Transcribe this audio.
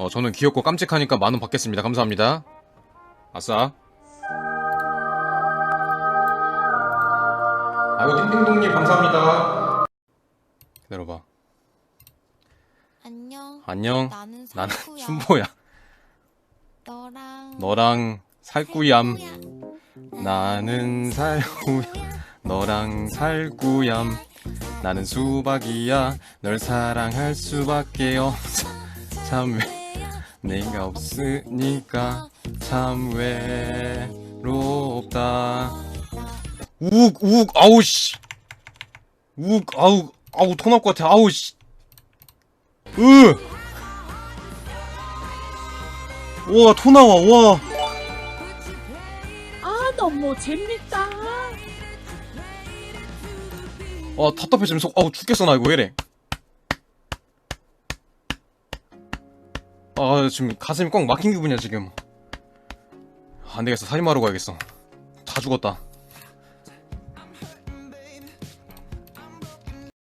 어, 저는 귀엽고 깜찍하니까 만 원 받겠습니다. 감사합니다. 아싸. 아이고, 띵띵동님 감사합니다. 기다려봐. 안녕. 안녕. 나는 나는. 순보야. 너랑 너랑 살구얌. 나는 살구야. 너랑 살구얌. 나는 수박이야. 널 사랑할 수밖에 없어. 참 왜, 내가 없으니까 참 외롭다. 욱, 욱, 아우, 씨. 욱, 아우, 아우, 토날것 같아. 아우, 씨. 으! 와, 토 나와, 와. 아 너무 재밌다. 아, 답답해, 지금 속, 아우, 죽겠어, 나 이거 왜 이래. 아, 지금 가슴이 꽉 막힌 기분이야, 지금. 안 되겠어, 살인마로 가야겠어. 다 죽었다.